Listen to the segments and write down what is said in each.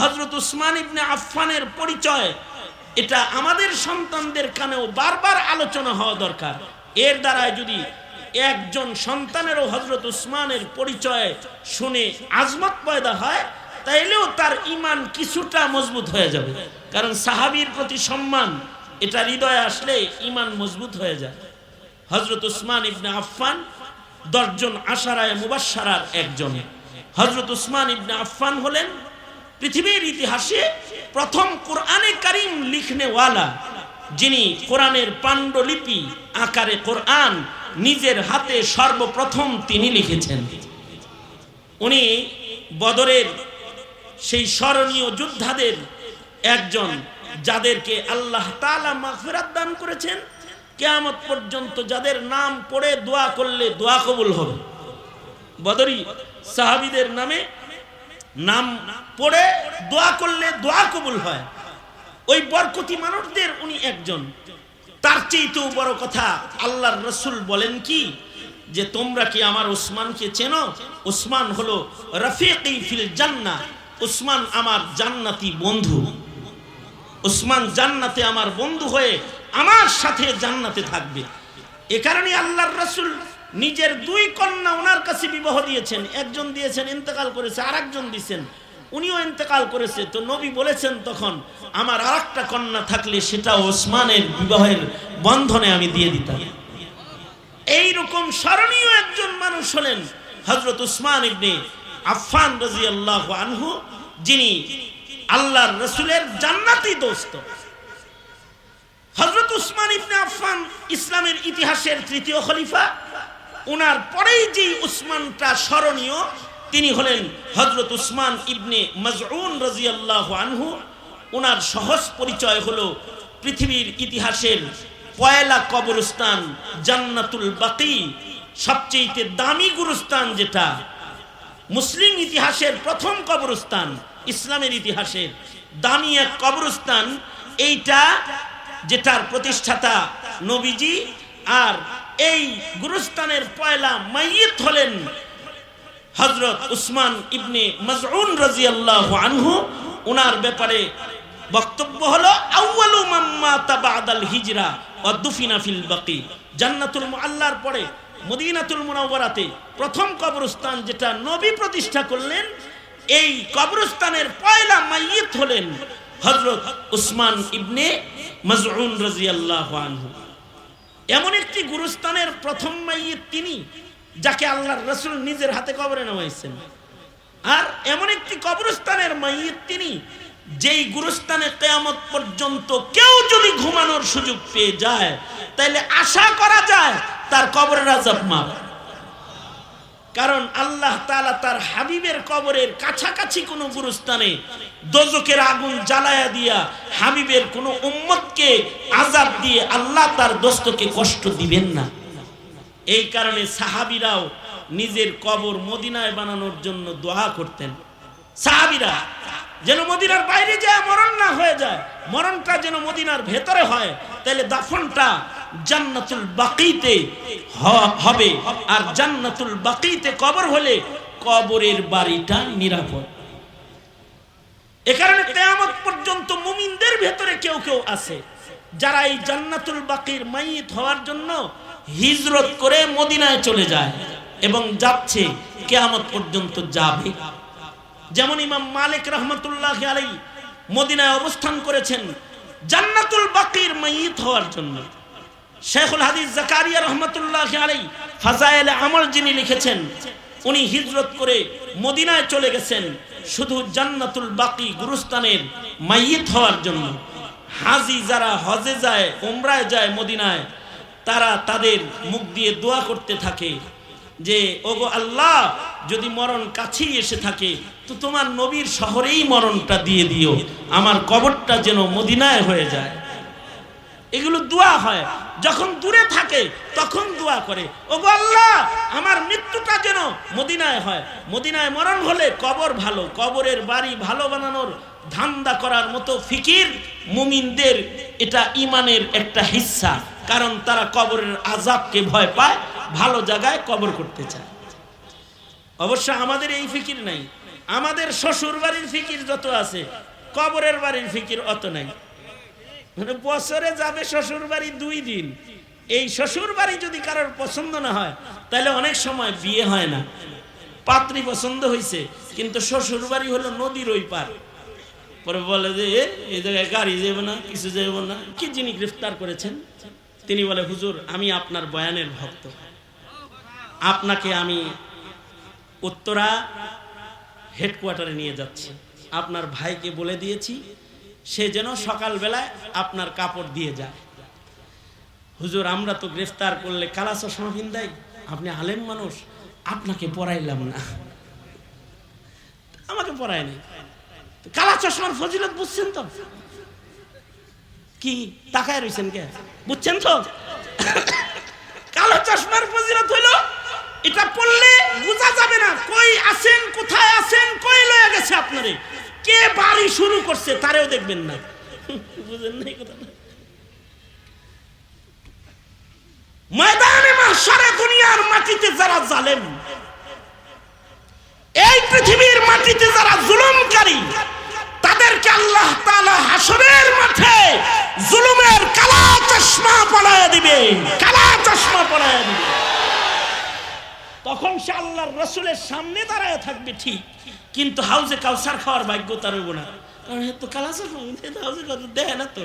হজরত উসমান ইবনে আফফানের পরিচয়। এটা আমাদের সন্তানদের কানেও বারবার আলোচনা হওয়া দরকার। এর দ্বারায় যদি একজন সন্তানেরও হজরত উসমানের পরিচয় শুনে আজমত পয়দা হয়, তাইলেও তার ইমান কিছুটা মজবুত হয়ে যাবে। কারণ সাহাবীর প্রতি সম্মান, এটা হৃদয়ে আসলে ইমান মজবুত হয়ে যায়। হজরত উসমান ইবনে আফফান দশজন আশারায় মুবাসারার একজন। হজরত উসমান ইবনে আফফান হলেন পৃথিবীর ইতিহাসে প্রথম কোরআনে কারিম লিখনেওয়ালা, যিনি কোরআনের পাণ্ডুলিপি আকারে কোরআন নিজের হাতে সর্বপ্রথম তিনি লিখেছেন। উনি বদরের সেই স্মরণীয় যোদ্ধাদের একজন, যাদেরকে আল্লাহ তালা মাফেরাত দান করেছেন। কেয়ামত পর্যন্ত যাদের নাম পড়ে দোয়া করলে দোয়া কবুল হবে। বদরি সাহাবিদের নামে নাম পড়ে দোয়া করলে দোয়া কবুল হয়। ওই বরকতি মানুষদের উনি একজন। তার চেয়েতেও বড় কথা, আল্লাহর রসুল বলেন কি, যে তোমরা কি আমার ওসমানকে চেনো? ওসমান হলো রফিকি ফিল জান্না ওসমান আমার জান্নাতি বন্ধু। ওসমান জান্নাতে আমার বন্ধু হয়ে আমার সাথে জান্নাতে থাকবে। এ কারণে আল্লাহর রসুল নিজের দুই কন্যা ওনার কাছে বিবাহ দিয়েছেন, একজন দিয়েছেন, ইন্তেকাল করেছে আর একজন দিয়েছেন উনিও ইন্তেকাল করেছে, তো নবী বলেছেন তখন, আমার আর একটা কন্যা থাকলে সেটা ওসমানের বিবাহের বন্ধনে আমি দিয়ে দিতাম। এইরকম স্মরণীয় একজন মানুষ হলেন হজরত উসমান ইবনে আফফান রাজিয়াল্লাহু আনহু, যিনি আল্লাহর রসুলের জান্নাতি দোস্ত। হজরত উসমান ইবনে আফফান ইসলামের ইতিহাসের তৃতীয় খলিফা ওনার পরেই যে উসমানটা স্মরণীয়, তিনি হলেন হজরত উসমান ইবনে মজউন রাজিয়াল্লাহ আনহু। ওনার সহজ পরিচয় হলো পৃথিবীর ইতিহাসের পয়লা কবরস্থান জান্নাতুল বাকি সবচেয়ে দামি গুরুস্থান যেটা। মুসলিম ইতিহাসের প্রথম কবরস্থান, ইসলামের ইতিহাসের দামি এক কবরস্থান, এইটা যেটার প্রতিষ্ঠাতা নবীজি আর এই গুরুস্থানের পয়লা মাইয়িত হলেন হজরত উসমান ইবনে মজউন রাজিয়াল্লাহু আনহু। ওনার ব্যাপারে বক্তব্য হলো, আউয়ালু মাম্মা তাবাদাল হিজরা ওয়া দুফিনা ফিল বাকি। জান্নাতুল মুআল্লার পরে মদিনাতুল মুনাওয়ারাতে প্রথম কবরস্থান যেটা নবী প্রতিষ্ঠা করলেন, এই কবরস্থানের পয়লা মাইয়িত হলেন হজরত উসমান ইবনে মজউন রাজিয়াল্লাহু আনহু। এমন একটি গুরুস্থানের প্রথম মাইয়ের তিনি, যাকে আল্লাহর রসুল নিজের হাতে কবরে নামাইছেন। আর এমন একটি কবরস্থানের মাইয়ের তিনি, যেই গুরুস্থানে কেয়ামত পর্যন্ত কেউ যদি ঘুমানোর সুযোগ পেয়ে যায় তাহলে আশা করা যায় তার কবরের আজাব মাপ কারণ আল্লাহ তালা তার হাবিবের কবরের কাছাকাছি কোনো গুরুস্থানে দোজকের আগুন জ্বালায়া দিয়া হাবিবের কোনো উম্মতকে আজাব দিয়ে আল্লাহ তার দোস্তকে কষ্ট দিবেন না। এই কারণে সাহাবিরাও নিজের কবর মদিনায় বানানোর জন্য দোয়া করতেন। সাহাবিরা যেন মদিনার বাইরে যায়, মরণ না হয়ে যায়, মরণটা যেন মদিনার ভেতরে হয়, তাহলে দাফনটা জান্নাতুল বাকিতে হবে। আর জান্নাতুল বাকিতে কবর হলে কবরের বাড়িটা নিরাপদ। এ কারণে কেয়ামত পর্যন্ত মুমিনদের ভেতরে কেউ কেউ আছে, যারা এই জান্নাতুল বাকির মাইত হওয়ার জন্য হিজরত করে মদিনায় চলে যায় এবং যাচ্ছে, কেয়ামত পর্যন্ত যাবে। যেমন ইমাম মালিক রহমতুল্লাহ আলাই মদিনায় অবস্থান করেছেন জান্নাতুল বাকির মাইত হওয়ার জন্য। শেখুল হাদিস জাকারিয়া রহমতুল্লাহ আলাই ফাজাইল আমল যিনি লিখেছেন, উনি হিজরত করে মদিনায় চলে গেছেন শুধু জান্নাতুল বাকি গুরুস্তানের মাইয়িত হওয়ার জন্য। হাজি যারা হজে যায় ওমরায় যায় মদিনায়, তারা তাদের মুখ দিয়ে দোয়া করতে থাকে যে, ওগো আল্লাহ, যদি মরণ কাছেই এসে থাকে, তো তোমার নবীর শহরেই মরণটা দিয়ে দিও। আমার কবরটা যেন মদিনায় হয়ে যায়। এগুলো দোয়া হয়। যখন দূরে থাকে, তখন দোয়া করে। ওগো আল্লাহ, আমার মৃত্যুটা যেন মদিনায় হয়। মদিনায় মরণ হলে কবর ভালো, কবরের বাড়ি ভালো বানানোর ধান্দা করার মতো ফিকির মুমিনদের এটা ইমানের একটা হিস্সা, কারণ তারা কবরের আজাবকে ভয় পায়, ভালো জায়গায় কবর করতে চায়। অবশ্য আমাদের এই ফিকির নাই। আমাদের শ্বশুর বাড়ির ফিকির যত আছে, কবরের বাড়ির ফিকির অত নাই। বছরে যাবে শ্বশুর বাড়ি দুই দিন। এই শ্বশুর বাড়ি যদি কারোর পছন্দ না হয়, তাহলে অনেক সময় বিয়ে হয় না। পাত্রী পছন্দ হয়েছে কিন্তু শ্বশুর বাড়ি হলো নদীর ওই পার। পরে বলে যে এই জায়গায় গাড়ি যাবে না, কিছু যাবে না। কি যিনি গ্রেফতার করেছেন? তিনি বলে, হুজুর, আমি আপনার বয়ানের ভক্ত। আপনাকে আমি উত্তরা হেডকোয়ার্টারে নিয়ে যাচ্ছি। আপনার ভাইকে বলে দিয়েছি সে যেন সকালবেলায় আপনার কাপড় দিয়ে যায়। হুজুর, আমরা তো গ্রেফতার করলে কালা চশমা ভিন্দাই আপনি আলেম মানুষ, আপনাকে পড়াইলাম না। আমাকে পড়ায়নি কালা চশমার ফজিলত বুঝছেন তো? কি, তাকায় রয়েছেন কে? বুঝছেন তো? কালো চশমার ফজিলত হইল, এটা পড়লে বোঝা যাবে না, কই আছেন, কোথায় আছেন, কই লয়ে গেছে আপনারে? কে বাড়ি শুরু করছে তারেও দেখবেন না। বুঝেন ময়দানে মাহশারে দুনিয়ার মাটিতে যারা জালেম, এই পৃথিবীর মাটিতে যারা জুলুমকারী, তাদেরকে আল্লাহ হাসরের মাঠে জুলুমের কালা চশমা পড়ায় দিবে। কালা চশমা পড়ায় দিবে। তখন সে আল্লাহর রসুলের সামনে দাঁড়ায় থাকবে ঠিক। কিন্তু হাউজে কাউসার খাওয়ার ভাগ্য তার হইব না। কারণ এ তো কালা চশমা হাউজে কাউসার দেয় না তো।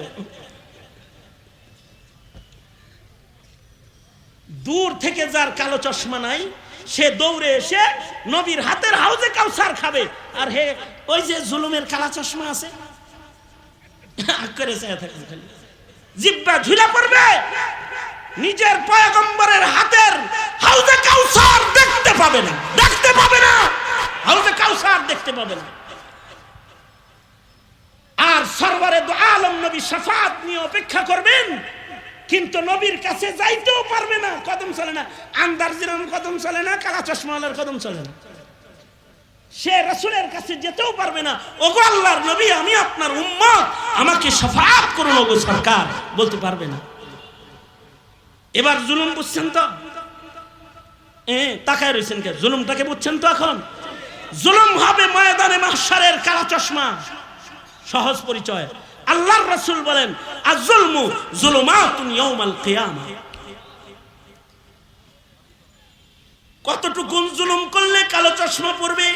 দূর থেকে যার কালো চশমা নাই, সে দৌড়ে এসে নবীর হাতের হাউজে কাউসার খাবে। আর হে, ওই যে জুলুমের কালা চশমা আছে জিব্বা ঝুলা পড়বে, নিজের পয়গম্বরের হাতের হাউজে কাউসার দেখতে পাবে না, দেখতে পাবে না। কাউসার দেখতে পাবে না আর সরবরে আলম নবী শাফাত নিয়ে অপেক্ষা করবেন, কিন্তু নবীর কাছে যাইতেও পারবে না। কদম চলে না। আন্দার জিরান কদম চলে না, কালা চশমাওয়ালার কদম চলে না। সে রসুলের কাছে যেতেও পারবে না। ওগো আল্লাহর নবী, আমি আপনার উম্মত। আমাকে সাফাত করুন ওগো সরকার। বলতে পারবে না। এবার জুলুম বুঝছেন তো? তাকায় রয়েছেন কে? জুলুমটাকে বুঝছেন তো এখন? জুলুম হবে ময়দানে মাহশারের কালা চশমা। সহজ পরিচয়। আল্লাহর রাসূল বলেন, আজ-জুলমু জুলুমাতুন ইয়াউমাল কিয়ামা। কতটুকুন জুলুম করলে কালো চশমা পড়বে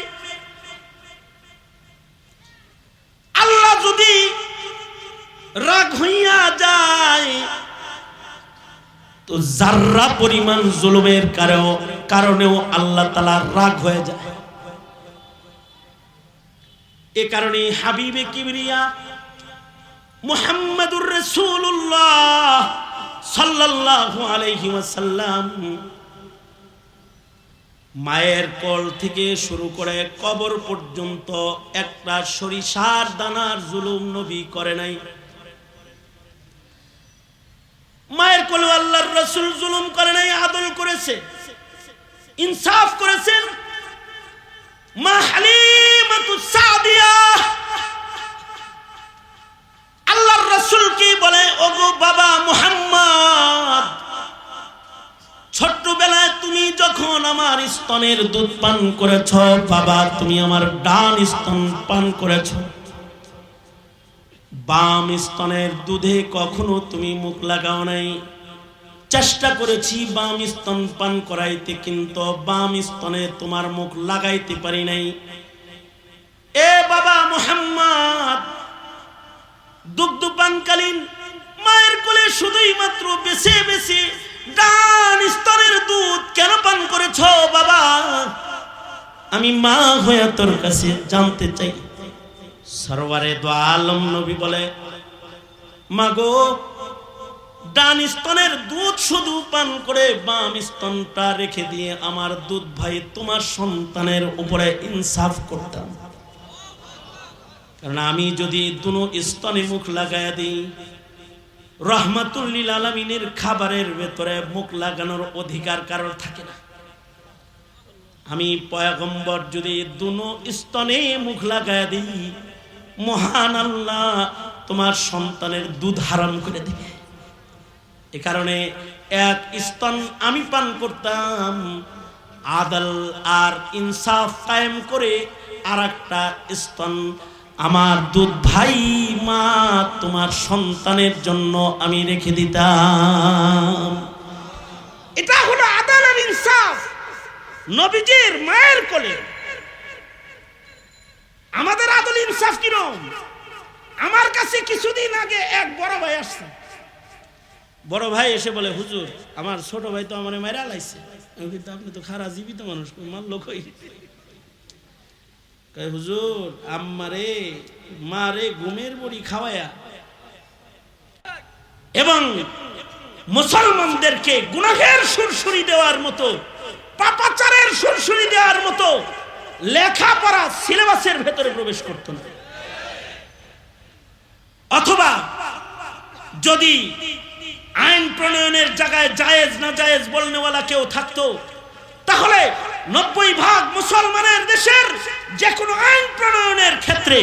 আল্লাহ যদি রাগ হইয়া যায়, তো জাররা পরিমাণ জুলুমের কারণেও আল্লাহ তালা রাগ হয়ে যায়। এ কারণে হাবিবে কিবরিয়া মুহাম্মাদুর রাসূলুল্লাহ সাল্লাল্লাহু আলাইহি ওয়াসাল্লাম মায়ের কল থেকে শুরু করে কবর পর্যন্ত একটা সরিষার দানার জুলুম নবী করে নাই। মায়ের কোলে আল্লাহর রসুল জুলুম করে নাই, আদল করেছে, ইনসাফ করেছেন আল্লাহর রসুল কি বলে? ওগো বাবা মুহাম্মদ, ছোট্টবেলায় তুমি যখন আমার স্তনের দুধ পান করেছ, বাবা তুমি আমার ডান স্তন পান করেছ। বাম স্তনের দুধে কখনো তুমি মুখ লাগাও নাই। চেষ্টা করেছি বাম স্তন পান করাইতে, কিন্তু বাম স্তনে তোমার মুখ লাগাইতে পারি নাই। এ বাবা মোহাম্মদ, দুগ্ধ পানকালীন মায়ের কোলে শুধুই মাত্র বেছে বেছে ডান স্তনের দুধ কেন পান করেছ বাবা? আমি মা হয়ে তোর কাছে জানতে চাই। সরওয়ারে দো আলম নবী বলে মাগো ডান স্তনের দুধ শুধু পান করে বাম স্তনটা রেখে দিয়ে আমার দুধ ভাই তোমার সন্তানের উপরে ইনসাফ করতাম। কারণ আমি যদি দুনো স্তনে মুখ লাগাইয়া দিই রহমাতুল্লিল আলমিনের খাবারের ভেতরে মুখ লাগানোর অধিকার কারোর থাকে না। আমি পয়াগম্বর যদি দুনো স্তনে মুখ লাগাইয়া দিই, মহান আল্লাহ তোমার সন্তানের দুধ হারাম করে দিবে। এ কারণে এক স্তন আমি পান করতাম, আদাল আর ইনসাফ কায়েম করে আর একটা স্তন। আমার দুধ ভাই, মা, তোমার সন্তানের জন্য আমি রেখে দিতাম। এটা হলো আদাল আর ইনসাফ, নবীজির মায়ের কোলে। আমাদের আদল ইনসাফ কিরম আমার কাছে কিছুদিন আগে এক বড় ভাই আসছে। বড় ভাই এসে বলে, হুজুর, আমার ছোট ভাই তো আমার মেরা লাইছে। কিন্তু আপনি তো খারাপ জীবিত মানুষ মার লোক হুজুর, আম্মারে, মারে ঘুমের বড়ি খাওয়ায়া এবং মুসলমানদেরকে গুনাহের সুরসুরি দেওয়ার মতো, পাপাচারের সুরসুরি দেওয়ার মতো লেখাপড়া সিলেবাসের ভেতরে প্রবেশ করত না। অথবা যদি আইন প্রণয়নের জায়গায় জায়েজ না জায়েজ বলনেওয়ালা কেউ থাকতো। তাহলে নব্বই ভাগ মুসলমানের দেশের যে কোনো আইন প্রণয়নের ক্ষেত্রে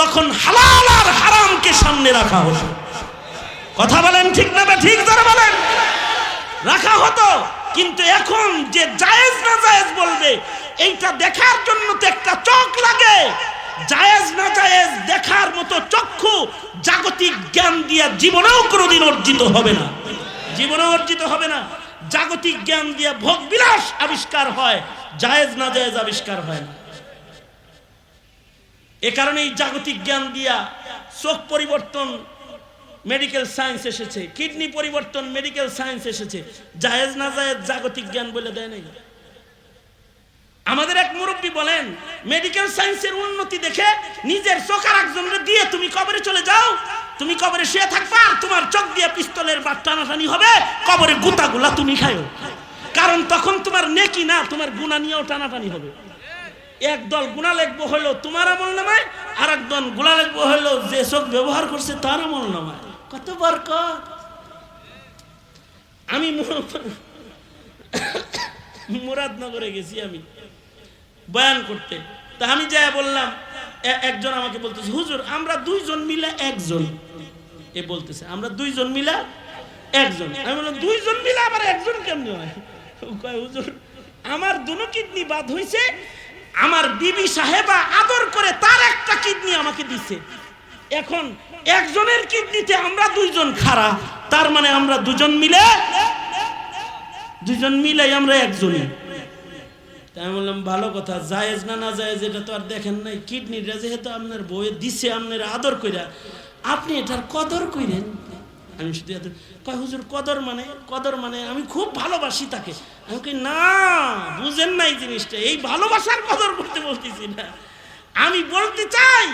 তখন হালাল আর হারামকে সামনে রাখা হতো। কথা বলেন ঠিক না ঠিক ধরে বলেন। রাখা হতো, কিন্তু এখন যে জায়েজ না জায়েজ বলবে, এইটা দেখার জন্য তো একটা চোখ লাগে। জায়েজ না জায়েজ দেখার মতো দিয়া জীবনেও কোনোদিন অর্জিত হবে না। জীবনেও অর্জিত হবে না। জাগতিক জ্ঞান দিয়া ভোগ বিলাস আবিষ্কার হয়, জায়েজ না জায়েজ আবিষ্কার হয় না। এ কারণেই জাগতিক জ্ঞান দিয়া চোখ পরিবর্তন মেডিকেল সায়েন্স এসেছে কিডনি পরিবর্তন মেডিকেল সায়েন্স এসেছে। জায়েজ না জায়েজ জাগতিক জ্ঞান বলে দেয় নাই। আমাদের এক মুরব্বী বলেন মেডিকেল সায়েন্সের উন্নতি দেখে নিজের চোখ আর একজনের দিয়ে তুমি কবরে চলে যাও তুমি কবরে শুয়ে থাকবা আর তোমার চোখ দিয়ে পিস্তলের বা টানাটানি হবে, কবরে গুতাগুলা তুমি খায়ো। কারণ তখন তোমার নেকি না, তোমার গুণা নিয়েও টানাটানি হবে। একদল গুণা লেখবো হলো তোমার আমল নামায় আর একদল গুণা লেখবো হলো যে চোখ ব্যবহার করছে তার আমল নামায়। কত বরকত। আমি মুরাদনগরে গেছি আমি, বয়ান করতে। তা আমি যাই বললাম একজন আমাকে বলতেছে, হুজুর, আমরা দুইজন মিলে একজন। এ বলতেছে, আমরা দুইজন মিলে একজন। আমি বললাম, দুইজন মিলে আবার একজন কেমনি হয়? হুজুর, আমার দুনো কিডনি বাদ হইছে, আমার বিবি সাহেবা আদর করে তার একটা কিডনি আমাকে দিছে। এখন একজনের কিডনিতে আমরা দুইজন খারা তার মানে আমরা দুজন মিলে দুজন মিলে আমরা একজনই। আমি বললাম, ভালো কথা, জায়েজ না না জায়েজ এটা তো আর দেখেন নাই। কিডনিটা যেহেতু আপনার বইয়ে দিছে, আপনার আদর কইরা, আপনি এটার কদর কইরেন? আমি শুধু এত, কয় হুজুর, কদর মানে? কদর মানে আমি খুব ভালোবাসি তাকে। আমি কই, না, বুঝেন নাই জিনিসটা, এই ভালোবাসার কদর করতে বলতেছি না। আমি বলতে চাই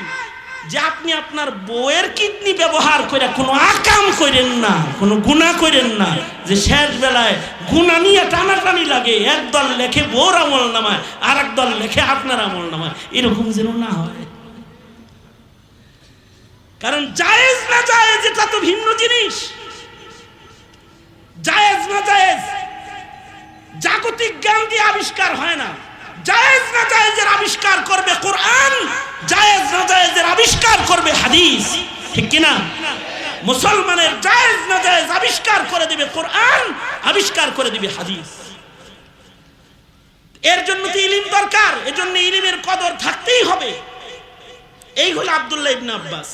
আপনি আপনার বউয়ের কিডনি ব্যবহার করে কোনো আকাম করেন না, কোনো গুণা করেন না, যে শেষ বেলায় গুণা নিয়ে টানাটানি লাগে। একদল লেখে বউর আমল নামায় আর একদল লেখে আপনার আমল নামায়। এরকম যেন না হয়। কারণ জায়েজ না জায়েজ, এটা তো ভিন্ন জিনিস। জায়েজ না জায়েজ, জাগতিক জ্ঞান দিয়ে আবিষ্কার হয় না। জায়েজ আবিষ্কার করবে কোরআন, জায়েজ না জায়েজের আবিষ্কার করবে হাদিস। ঠিক কিনা? মুসলমানের জায়েজ না জায়েজ আবিষ্কার করে দিবে কোরআন, আবিষ্কার করে দিবে হাদিস। এর জন্য তো ইলিম দরকার, এজন্য ইলিমের কদর থাকতেই হবে। এই হলো আব্দুল্লাহ ইবনে আব্বাস।